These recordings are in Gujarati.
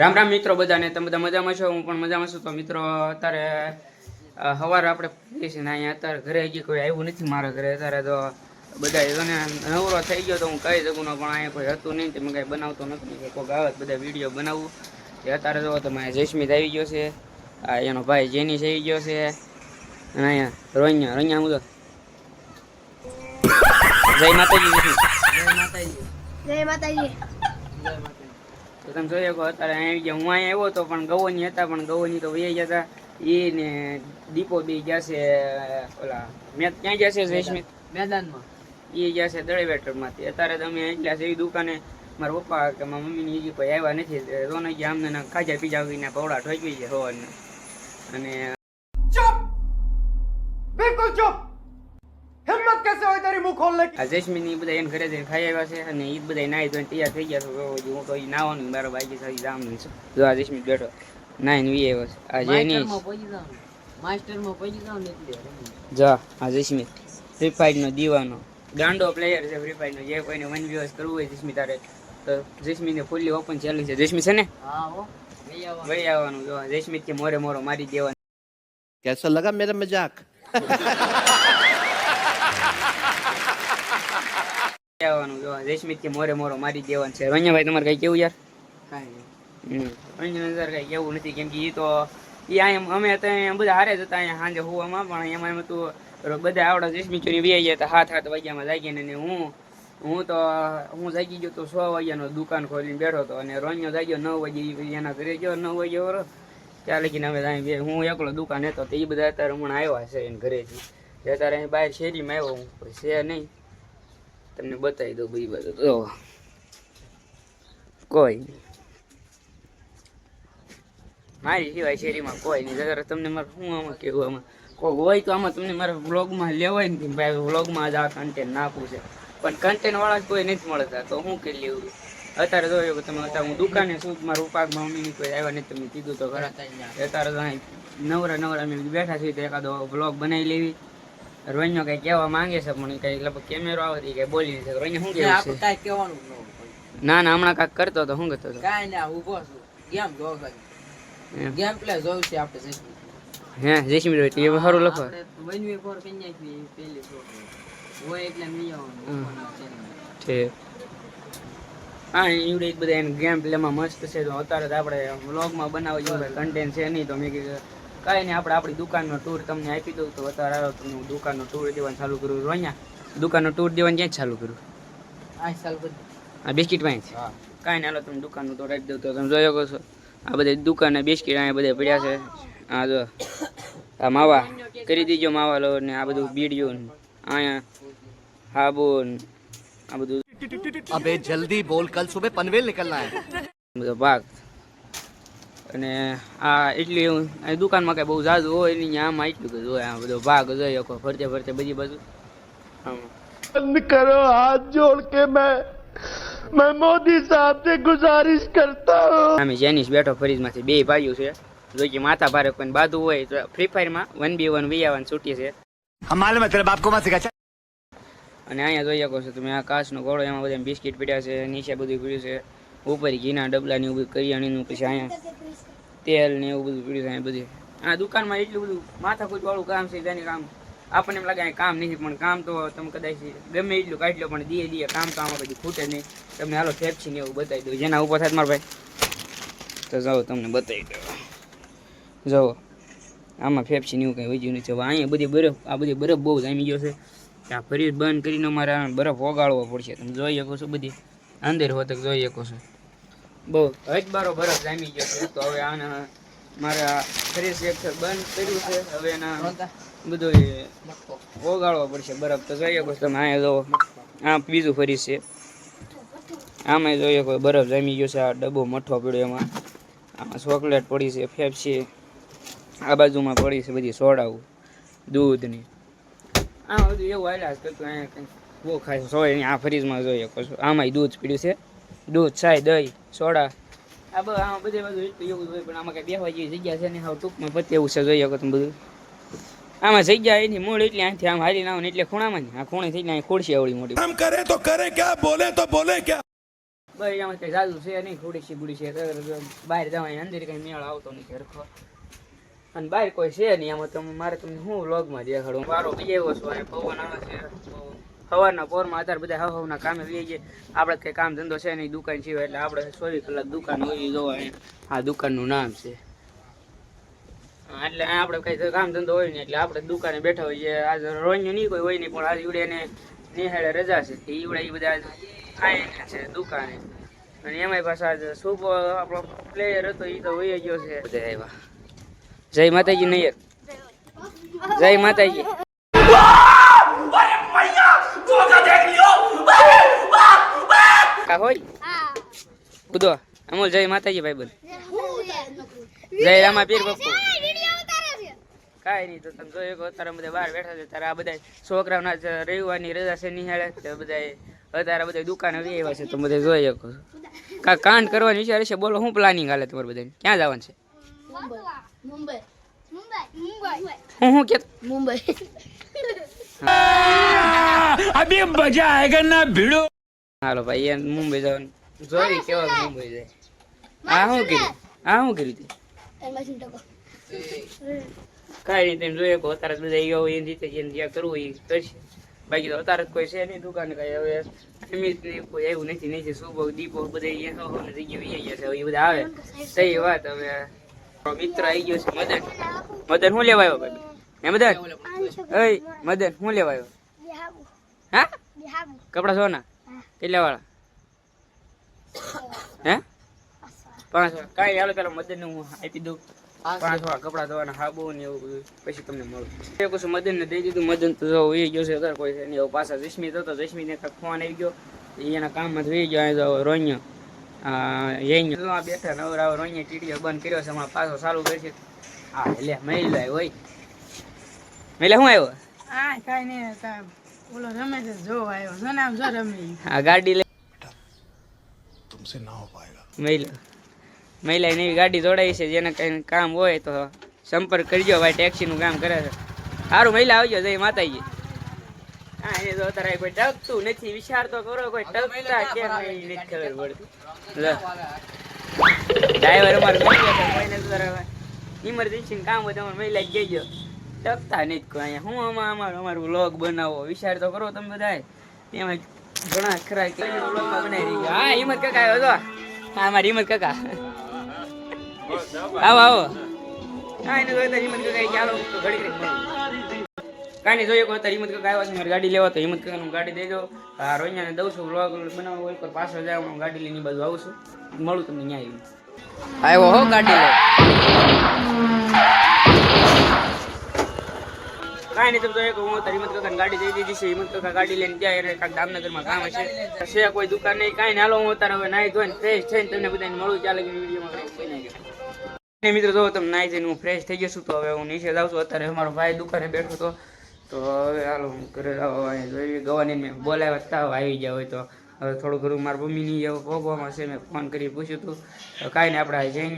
રામ રામ મિત્રો બધાને તમે બધા મજામાં છો? હું પણ મજામાં છું. તો મિત્રો અત્યારે સવારે આપણે ફરીએ છીએ ને અહીંયા અત્યારે ઘરે હજી કોઈ આવ્યું નથી મારા ઘરે. અત્યારે તો બધા એને નવરો થઈ ગયો તો હું કહી શકું ન પણ અહીંયા કોઈ હતું નહીં તે મેં કાંઈ બનાવતો નથી. કે કોઈ આવે બધા વીડિયો બનાવું. કે અત્યારે જો તમે જયસ્મિત આવી ગયો છે. આ એનો ભાઈ જેનીશ આવી ગયો છે. અને અહીંયા રોહિયા રોહિયા હું તો? જય માતાજી. જયસ્મિત. જય માતાજી. તો તમે જોઈ શકો અત્યારે અહીંયા ગયા. હું અહીંયા આવ્યો હતો પણ ગવોની હતા પણ ગવોની તો વૈયા ગયા હતા. એ ને દીપો બી ગયા છે ઓલા મેં ક્યાં ગયા છે જયસ્મિત મેદાનમાં. એ ગયા છે દળેવેટરમાંથી અત્યારે તમે એટલા છે દુકાને. મારા પપ્પા કે મારા મમ્મીની હજી કોઈ આવ્યા નથી. રોને ગયા અમને ખાજા પીજા વિના પવડા ઠોકવી છે હોવાને અને ચૂપ! બિલકુલ ચૂપ! મત કહેશે હોય તારી મુખ ખોલ લખી જસ્મીનની બધા એને ઘરે જઈને ખાઈ આવ્યા છે અને ઈ બધા નાઈ ધોઈને તૈયાર થઈ ગયા છે. હું તો ઈ નાવાનું મારો બાઈક સારી જામની છે. જો આ જસ્મીન બેઠો. નાઈન વી આવ્યો છે. આ જેની માસ્ટરમાં પહોંચી જાવ એટલે જા આ જસ્મીન. ફ્રી ફાયર નો દીવાનો. ગાંડો પ્લેયર છે ફ્રી ફાયર નો. જે કોઈને વન વ્યૂઅર્સ કરવું હોય જસ્મી તારે તો જસ્મીન ને ફૂલ્લી ઓપન ચાલુ છે. જસ્મી છે ને? હા હો વહી આવવાનું. જો જસ્મીન કે મોરે મોરો મારી દેવાનું. કેસો લગા મેરા મજાક. આવવાનું. જો રેશમિત કે મોરે મોરો મારી દેવાનું છે. રંજાભાઈ તમારે કઈ કેવું યાર. રંજન સર કઈ કેવું નથી કેમ કે એ તો એ અહીંયા અમે તો અહીંયા બધા હારે જ હતા અહીંયા સાંજે હોવામાં પણ એમાં એમ હતું બધા આવડા રેશમિત ચોરી વ્યાઈ ગયા હતા સાત સાત વાગ્યામાં જાગીને ને હું હું તો હું જાગી ગયો તો છ વાગ્યાનો દુકાન ખોલીને બેઠો હતો અને રોન્યો જાગ્યો નવ વાગે એના ઘરે ગયો નવ વાગે વરો ત્યાં લગીને અમે ત્યાં બે હું એકલો દુકાન હતો તો એ બધા અત્યારે હમણાં આવ્યા છે એને ઘરેથી. અત્યારે અહીં બહાર શેરીમાં આવ્યો હું શેર છે નહીં. તમને બતાવી દઉં બધી બધું તો કોઈ નહીં. મારી સિવાય શેરીમાં કોઈ નહીં. જરા તમને મારે શું આમાં કેવું આમાં? કોઈ હોય તો આમાં તમને મારા વ્લોગમાં લેવાય નથી ભાઈ વ્લોગમાં જ આ કન્ટેન્ટ નાખવું છે. પણ કન્ટેન્ટવાળા જ કોઈ નથી મળતા. તો શું કરી લેવું? અત્યારે જોયો કે તમે અત્યારે હું દુકાને છું મારું ઉપાકમાં મમ્મીની કોઈ આવ્યા નથી. તમે કીધું તો ખરા. અત્યારે તો અહીં નવરા નવરા અમે બેઠા છીએ તો એકાદો વ્લોગ બનાવી લેવી. રોઈનો કઈ કહેવા માંગે છે પણ કઈ લગભગ કેમેરો આવે કઈ બોલી નથી. રોઈને શું કેવું છે? કઈ કહેવાનું જ ન. ના હમણાં કાંઈક કરતો તો શું કરતો હતો? કાંઈ ના ઊભો છું. ગેમ જોવા એમ. ગેમ પ્લે જોયું છે આપણે. હે ભાઈ એ સારું લખો. વનવે ફોર પહેલી હોય એટલે લઈ આવવાનું ઓપન હા એવડે જ બધા ગેમ પ્લેમાં મસ્ત છે તો અત્યારે આપડે આપણે વ્લોગમાં બનાવવા જેવું કન્ટેન્ટ છે નહીં તો મેં કીધું કાંઈ નહીં આપણે આપણી દુકાનનો ટૂર તમને આપી દઉં તો અત્યારે આવ્યો તમને હું દુકાનનો ટૂર દેવાનું ચાલુ કરું રોયા દુકાનનો ટૂર દેવાનું ક્યાં ચાલુ કર્યું હા ચાલુ કરું આ બિસ્કિટ વાંચ કાંઈ ના હાલો તમે દુકાનનો ટૂર આપી દઉં તો તમે જોયો શકો છો. આ બધા દુકાનના બિસ્કિટ અહીંયા બધા પડ્યા છે. હા જો આ માવા કરી દેજો માવા લો ને આ બધું બીડિયું અહીંયા સાબુન આ બધું. અબે જલ્દી બોલ કલ સુબહ પનવેલ નીકળના હે. ભાગ. અને આ એટલી દુકાનમાં કઈ બહુ ઝાઝું હોય નહીં આમાં એટલું બધું હોય આ બધો ભાગ જોઈએ આખો ફરતે ફરતે બધી બાજુ. બંધ કરો હાથ જોડ કે મેં મેં મોદી સાહેબ ને ગુજારિશ કરતા. હું અમે જેનિસ બેઠો ફરીજમાંથી બે ભાઈઓ છે. જો કે માથા ભારે કોઈ બાધુ હોય તો ફ્રી ફાયરમાં વન બી વન વી આવવાની છૂટી છે. માલુમ તને બાપકો માં શીખા અને અહીંયા જોઈ શકો છો તમે આ કાચનો ઘોડો એમાં બધા બિસ્કિટ પીડ્યા છે નીચે બધું પીડ્યું છે. ઉપર ઘીના ડબલા ને એવું બધું કરિયાણીનું પછી અહીંયા તેલ ને એવું બધું પીડ્યું અહીંયા બધું. આ દુકાનમાં એટલું બધું માથાકૂટ વાળું કામ છે જેને કામ આપણને એમ લાગે અહીં કામ નથી, પણ કામ તો તમે કદાચ ગમે એટલું કાઢી લો, પણ દીએ દીએ કામ તો આમાં બધું ખૂટે નહીં. તમને હાલો ફેફસી ને એવું બતાવી દઉં. જેના ઉપર થાય મારા ભાઈ? તો જાઓ તમને બતાવી દઉં. જાઓ. આમાં ફેફસી ને એવું કંઈ વધ્યું નથી. હવે અહીંયા બધી બરફ, આ બધી બરફ બહુ જામી ગયો છે. ત્યાં ફરી બંધ કરીને મારે બરફ ઓગાળવો પડશે. તમે જોઈ શકો છો બધી. અંદર હોતક જોઈ શકો છો. બહુ. હજબારો બરફ જામી ગયો છે. તો હવે આને મારે આ ફરી સેક્ટર બંધ કર્યું છે. હવે એના બધું ઓગાળવો પડશે બરફ. તો જોઈ શકો તમે, અહીંયા જો આ બીજું ફરી છે. આમાં જોઈ શકો બરફ જામી ગયો છે. આ ડબ્બો મઠો પડ્યો એમાં. આમાં ચોકલેટ પડી છે, ફેફસી. આ બાજુમાં પડી છે બધી સોડાવું દૂધની. આ બધું એવું હાલ્યા જ કરતું અહીંયા કંઈ બહુ ખાસ હોય આ ફ્રીજમાં જોઈએ. પછી આમાંય દૂધ પીડ્યું છે. દૂધ છાય દહીં સોડા. આ બધું આમાં બધે બધું એટલું એવું પણ આમાં કાંઈ બેસવા જેવી જગ્યા છે ને હાવ ટૂંકમાં પતે એવું છે જોઈએ તમે બધું. આમાં જગ્યા એની મૂળ એટલે અહીંથી આમ હારી ના એટલે ખૂણામાં આ ખૂણે થઈને અહીં ખોડશે આવડી મોટી. કામ કરે તો કરે ક્યાં બોલે તો બોલે ક્યાં. ભાઈ આમાં કઈ જાદુ છે નહીં ખોડી છે બહાર જવાય અંદર કઈ મેળ આવતો નથી હરખો અને બહાર કોઈ છે નહીં આમાં તમે મારે તમને હું વ્લોગમાં દેખાડું. મારો બીજો છો છું પવન આવે છે. સવારના પોરમાં અત્યારે બધા હવ હવના કામે લઈ જઈએ આપણે કઈ કામ ધંધો છે નહીં, દુકાન છે એટલે આપણે ચોવીસ કલાક દુકાન હોય જોવા આ દુકાનનું નામ છે. એટલે આપણે કઈ કામ ધંધો હોય ને એટલે આપણે દુકાને બેઠા હોઈએ આજ રોજનું નહીં કોઈ હોય નહીં, પણ આજ ઈવડે ને નિહાળે રજા છે. તે ઈવડે ઈ બધા ખાય છે દુકાને. અને એમાંય પાછા આજ શુભ આપણો પ્લેયર હતો એ તો વહી ગયો છે. બધા આવ્યા. જય માતાજી નૈયર. જય માતાજી. કા હોય? કુદો અમુલ જય માતાજી ભાઈ બંધ જય રામા પીર બાપુ. કાંઈ નહીં તો તમે જોયું કે અત્યારે બધા બહાર બેઠા છે ત્યારે આ બધા છોકરાઓના રવિવારની રજા છે નિહાળે તો બધા અત્યારે બધા દુકાને આવી આવ્યા છે તો બધા જોઈ શકો કા કાંડ કરવાની વિચાર છે બોલો શું પ્લાનિંગ હાલે તમારે બધાને ક્યાં જવાનું છે? મુંબઈ મુંબઈ મુંબઈ. હું. હું કે મુંબઈ હાલો ભાઈ એ મુંબઈ જવાનું. જોઈ કેવો મુંબઈ જાય? આ શું કર્યું આ શું કર્યું રીતે કાંઈ નહીં તેમ જોઈએ કે અત્યારે બધા એવા એની રીતે જેને જ્યાં કરવું એ કરશે. બાકી તો અત્યારે તો કોઈ છે નહીં દુકાન કઈ. હવે ને કોઈ આવ્યું નથી નહીં છે. શુભ દીપો બધા અહીંયા હો ને જગ્યાએ વહી ગયા છે. હવે એ બધા આવે. સહી વાત હવે મિત્ર આવી ગયો છે મદન. મદન શું લેવા આવ્યો ભાઈ? હે મદન? ઓય મદન શું લેવા આવ્યો? હા? કપડા સોના? કેટલા વાળા. હે? પાંચ વાળા હાલો પેલા મદન હું આપી દઉં. પાંચ વાળા કપડા ધોવાના હાબુ ને એવું બધું. પછી તમને મળું. એ કશું મદન ને દઈ દીધું? મદન તો જો એ ગયો છે, અત્યારે કોઈ છે નહીં. પાછા જસ્મીત હતો જસ્મીને કાંઈક ફોન આવી ગયો. એના કામમાં થઈ ગયો. અહીં તો આ બેઠા નવરા રોન્યા ટીડીઓ બંધ કર્યો છે, હમણાં પાછો ચાલુ કરશે. હા, એટલે મહિલા હોય. મહિલા શું આવ્યો? હા, કાંઈ નહીં ઓલો રમે છે જો આવ્યો જો ને આમ જો રમે. આ ગાડી લે મહિલા મહિલા એની ગાડી જોડાઈ છે જેને કઈ કામ હોય તો સંપર્ક કરજો ભાઈ ટેક્સીનું કામ કરે છે. સારું મહિલા આવજો જય માતાજી. હા એને તો અત્યારે કોઈ ટકતું નથી વિચાર તો કરો કોઈ ટકતા કેમ નથી ખબર પડતી. લે. ડ્રાઈવર અમારે મળી ગયા કોઈને ઇમરજન્સી કામ હોય તો અમારે મહિલા જ ગઈ ટકતા નહીં કોઈ અહીંયા. હું આમાં અમારું અમારું વ્લોગ બનાવો, વિચાર તો કરો તમે બધા એમાં ઘણા ખરા વ્લોગમાં બનાવી હા, હિંમત કાકા આવ્યો તો. હા, અમારી હિંમત કાકા. આવો આવો. હા એને જોયું ચાલો ઘડી ઘડી. કાંઈ નહીં જોઈએ કોઈ અત્યારે હિંમત કાકા આવ્યા ગાડી લેવા તો હિંમત કાકાનું ગાડી દેજો. હા રોહિયાને દઉં છું વ્લોગ બનાવો હોય પર પાછળ જાય હું ગાડી લઈને બાજુ આવું છું. મળું તમને ન્યાય આવ્યો હો ગાડી લે કાંઈ નહીં તમે જોઈએ હું હિંમત કાકાને ગાડી દઈ દીધી છે, હિંમત કાકા ગાડી લઈને ગયા એટલે કાંઈક દામનગરમાં કામ હશે. છે કોઈ દુકાન નહીં, કાંઈ ના હાલો, હું અત્યારે હવે નાહી ધોઈને ફ્રેશ થઈને તમને બધાને મળું, ચાલે કે વિડીયોમાં મિત્રો, જો તમે નાહી જઈને હું ફ્રેશ થઈ ગયો છું, તો હવે હું નીચે જાઉં છું. અત્યારે અમારો ભાઈ દુકાને બેઠો હતો. તો હવે હાલો, હું ઘરે ગવાની મેં બોલાવ્યા હતા આવી ગયા હોય તો. હવે થોડું ઘણું મારા મમ્મીની એવું ભોગવામાં છે મેં ફોન કરી પૂછ્યું હતું કાંઈ નહીં આપણે જઈને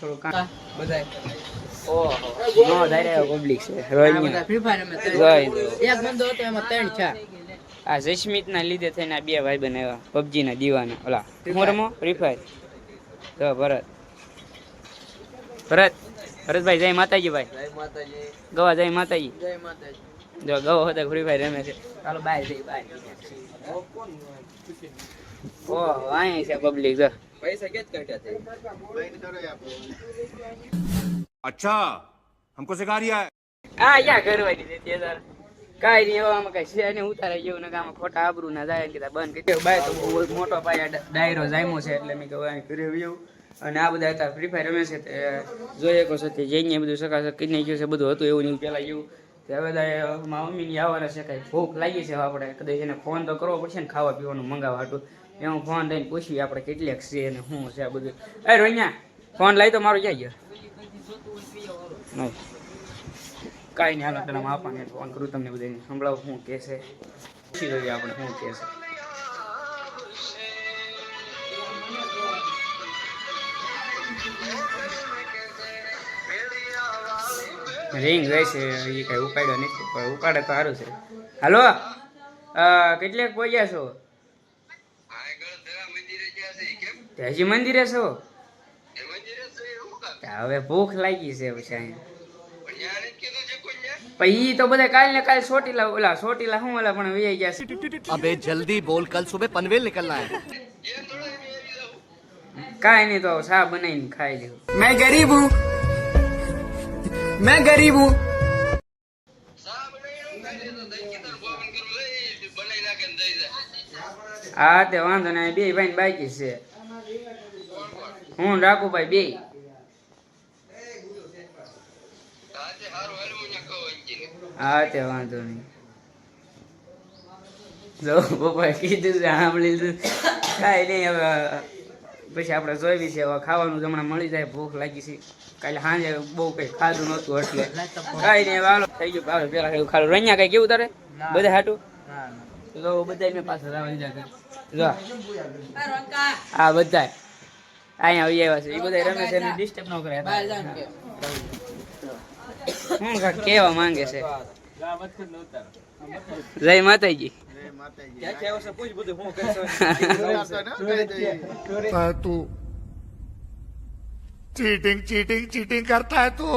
થોડું કામ. બધા ઓહો નો પબ્લિક છે. રોહિણી. ફ્રી ફાયર રમે એક બંદો હતો એમાં ત્રણ ચાર. આ જસ્મિતના લીધે થઈને આ બે ભાઈ બનાવ્યા પબજીના દીવાના. ઓલા હું રમો ફ્રી ફાયર તો ભરત. ભરત ભરતભાઈ જય માતાજી ભાઈ. જય માતાજી. ગવા જય માતાજી. જય માતાજી. જો ગવો હતા ફ્રી ફાયર રમે છે. ચાલો બાય જઈ બાય ઓહો અહીં છે પબ્લિક જો પૈસા કેત કાઢ્યા છે अच्छा हमको सिखा रिया है આ યા કરવાની દેતી યાર કાઈ નહીં એવામાં કઈ છે નહીં ઉતારે જેવું ને આમાં ખોટા આબરૂ ના જાય ને કીધા બંધ કરી દે. બાય તો બહુ મોટો પાયા ડા- ડાયરો જામ્યો છે એટલે મેં કહ્યું અહીં ઘરે આવ્યું અને આ બધા હતા ફ્રી ફાયર રમે છે તે જોઈએ કો છે તે જઈને બધું સકાસક કરી નાખ્યું છે બધું હતું એવું નહીં પેલા જેવું તે બધા મમ્મીની આવવાના છે, કઈ ભૂખ લાગી છે આપણે કદાચ એને ફોન તો કરવો પડશે ને, ખાવા પીવાનું મંગાવવા હાટું. એ હું ફોન લઈને પૂછીએ આપણે કેટલીક છે અને શું છે આ બધું. એ રોહિયા ફોન લઈ તો મારો ક્યાં ગયો? કાંઈ નહીં, હાલો પેલા માપાને ફોન કરું, તમને બધાને સંભળાવું શું કહે છે. પૂછી જોઈએ આપણે શું કહે છે. રિંગ રહેશે એ કાંઈ ઉપાડ્યો નથી પણ ઉપાડે તો સારું છે. હાલો કેટલેક પહોંચ્યા છો? હજી મંદિરે છો? હવે ભૂખ લાગી છે પછી પછી તો બધા કાલ ને કાલ સોટીલા ઓલા સોટીલા હું ઓલા પણ વહી ગયા છે? અબે જલ્દી બોલ કાલ સુબહ પનવેલ નીકળના હે. કાઈ નહીં તો સા બનાવીને ખાઈ લેવું મેં ગરીબ હું. मैं गरीब हूँ હા તે વાંધો નહીં બે ભાઈ બાકી છે હું રાખું ભાઈ બે હા તે વાંધો નહીં જો પપ્પાએ કીધું છે સાંભળી લીધું કાંઈ નહીં હવે પછી આપણે જોઈ છે હવે ખાવાનું હમણાં મળી જાય ભૂખ લાગી છે. કાલે સાંજે બહુ કઈ ખાધું નહોતું એટલે. કઈ નહીં વાલો થઈ ગયું ભાવે પેલા ખાલી ખાલી રણ્યા કઈ કેવું તારે? બધા હાટું? તો બધા દીધા જો. હા બધા અહીંયા આવી આવ્યા છે. એ બધા રમે છે ડિસ્ટર્બ ન કરે હું કાંઈક માંગે છે? જય માતાજી. तू चीटिंग चीटिंग चीटिंग करता है तू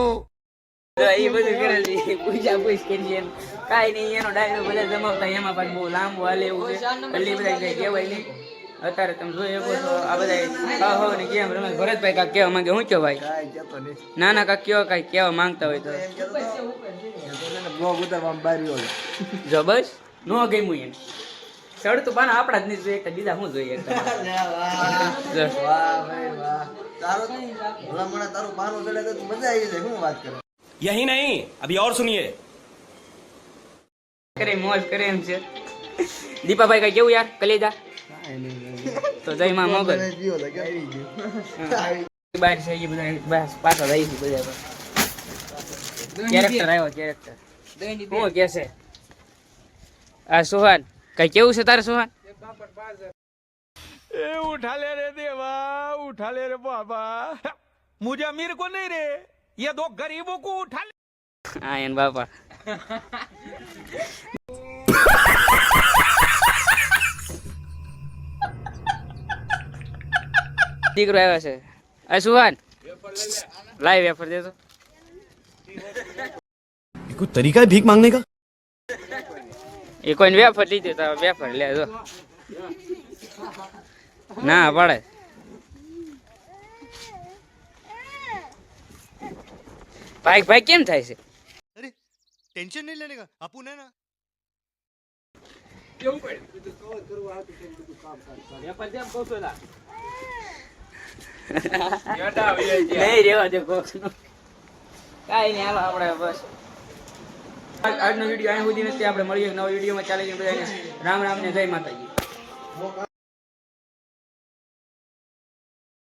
તો એ બધું કરે છે પૂજા પૂછ કરી એમ કાંઈ નહીં એનો ડાયરો બધા જમાવતા એમાં પાછું બહુ લાંબુ હાલે એવું છે એટલે બધા કઈ કહેવાય નહીં અત્યારે તમે જોઈ શકો છો આ બધા હા હો ને કેમ રમે ભરતભાઈ કાંઈક કહેવા માંગે શું કહેવાય ના ના કાંઈક કયો કાંઈક કહેવા માંગતા હોય તો જો બસ નો ગમ્યું એને ચડ તો બાના આપણા જ નહીં જોઈએ એકટા બીજા શું જોઈએ? યહી નહીં અભી ઓર સુનિયે. કરે મોજ કરે એમ છે. દીપાભાઈ કઈ કેવું યાર કલેજા? તો જય માં મોગલ બહાર છે એ બધા પાછળ રહી છે બધા કેરેક્ટર આવ્યો કેરેક્ટર હું કે છે? આ સુહાન કઈ કેવું છે તારે સુહાન ए उठा ले रे देवा उठा ले रे बाबा मुझे अमीर को नहीं रे ये दो गरीबों को उठा ले હા એન બાપા દીકરો આવ્યો છે આ સુહાન લાઈવ વેફર દેતો कोई तरीका है भीख मांगने का એ કોઈ વેફર લીધું તો વેફર લે જો. ના પડે. ભાઈ ભાઈ કેમ થાય છે? અરે ટેન્શન નહીં લેને આપું ને કેવું પડે કવર કરવા હતું કામ કાજ એ પણ જેમ કાઈ નહીં આપણે બસ. આજનો વીડિયો અહીં સુધી નથી. આપણે મળીએ નવા વિડીયોમાં. ચાલે રામ રામ ને જય માતાજી.